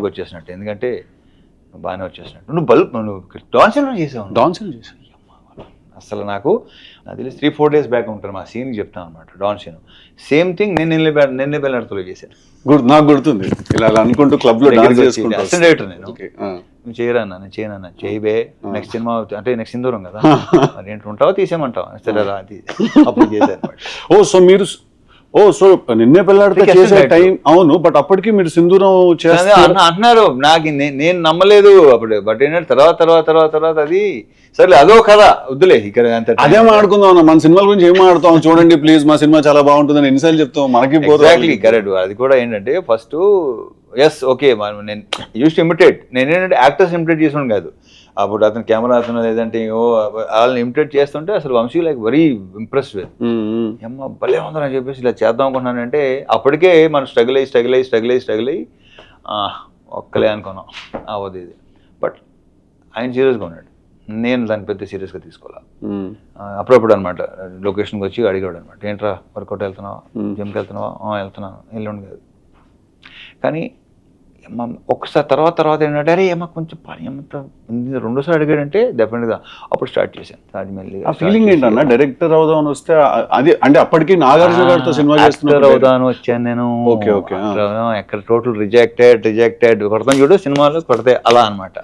లెవెల్కి వచ్చేసినట్టు ఎందుకంటే బాగానే వచ్చేసినట్టు. నువ్వు బల్బ్ నువ్వు డాన్సీలో చేసావు డాన్స్ చేశాను అసలు నాకు నాకు తెలిసి త్రీ ఫోర్ డేస్ బ్యాక్ ఉంటాను మా సీన్కి చెప్తాను అనమాట డాన్ సీన్ సేమ్ థింగ్ నేను నిన్న నిన్న బెల్లడతలో చేశాను. గుర్తు నాకు గుర్తుంది. ఇలా అనుకుంటూ క్లబ్లో డాన్స్ చేసుకుంటా assistant director నేను. నువ్వు చేయరా అన్న నేను చేయను అన్న చేయబే నెక్స్ట్ సినిమా అంటే నెక్స్ట్ సిందూరం కదా. మరి ఏంటి ఉంటావా తీసేయమంటావా? సరే రా అది. అప్పుడు చేశాను. ఓ సో మీరు ఓ సో నిన్నే పెళ్ళాడితే Like చేసే టైం అవును బట్ అప్పటికి మీరు సింధూరం చేస్తారు అన్న- అంటున్నారు నాకు నేను నమ్మలేదు. అప్పుడు బట్ ఏంటంటే తర్వాత తర్వాత తర్వాత తర్వాత అది సరే అదో కథ. వద్దులే ఇక్కడ అంత అదే మాట్లాడుకుందాం అన్న. మన సినిమాల గురించి ఏం మాట్లాడతాం చూడండి ప్లీజ్ మా సినిమా చాలా బాగుంటుందని ఎన్నిసార్లు చెప్తాం? మనకి ఎగ్జాక్ట్లీ కరెక్ట్ అది కూడా ఏంటంటే ఫస్ట్ ఎస్ ఓకే నేను యూస్ ఇమిటేట్ నేను ఏంటంటే యాక్టర్స్ ఇమిటేట్ చేసాను కాదు. అప్పుడు అతను కెమెరా అతను లేదంటే ఓ వాళ్ళని ఇమిటేట్ చేస్తుంటే అసలు Vamshi like very impress with అమ్మ భలే ఉందని చెప్పేసి ఇలా చేద్దాం అనుకున్నానంటే అప్పటికే మనం స్ట్రగుల్ అయ్యి స్ట్రగుల్ అయ్యి స్ట్రగుల్ అయ్యి స్ట్రగుల్ అయ్యి ఒక్కలే అనుకున్నాం. అవ్వదు ఇది. బట్ ఆయన సీరియస్గా ఉన్నాడు. నేను దాన్ని పెద్ద సీరియస్గా తీసుకోవాలి? ఆ, అప్పుడప్పుడు అనమాట లొకేషన్కి వచ్చి అడిగాడు అనమాట ఏంట్రా వర్కౌట్ వెళ్తున్నావా? జిమ్కి వెళ్తున్నావా? "ఆ, వెళ్తున్నాను. ఎల్లుండి కాదు కానీ అమ్మ ఒక్కసారి తర్వాత తర్వాత ఏంటంటే అరే ఏమో కొంచెం పని ఏమంత ఉంది." రెండోసారి అడిగాడంటే డెఫినెట్గా అప్పుడు స్టార్ట్ చేశాను. మెల్లిగా ఆ ఫీలింగ్ ఏంటన్నా? డైరెక్టర్ అవుదాం అని వస్తే అది అంటే అప్పటికి నాగార్జున గారితో సినిమా చేస్తున్నారు అవుదాను వచ్చాను నేను. యాక్టర్ అవుదాం, ఎక్కడ టోటల్ రిజెక్టెడ్ రిజెక్టెడ్ కొడతాం చూడు సినిమాలు కొడితే అలా అన్నమాట.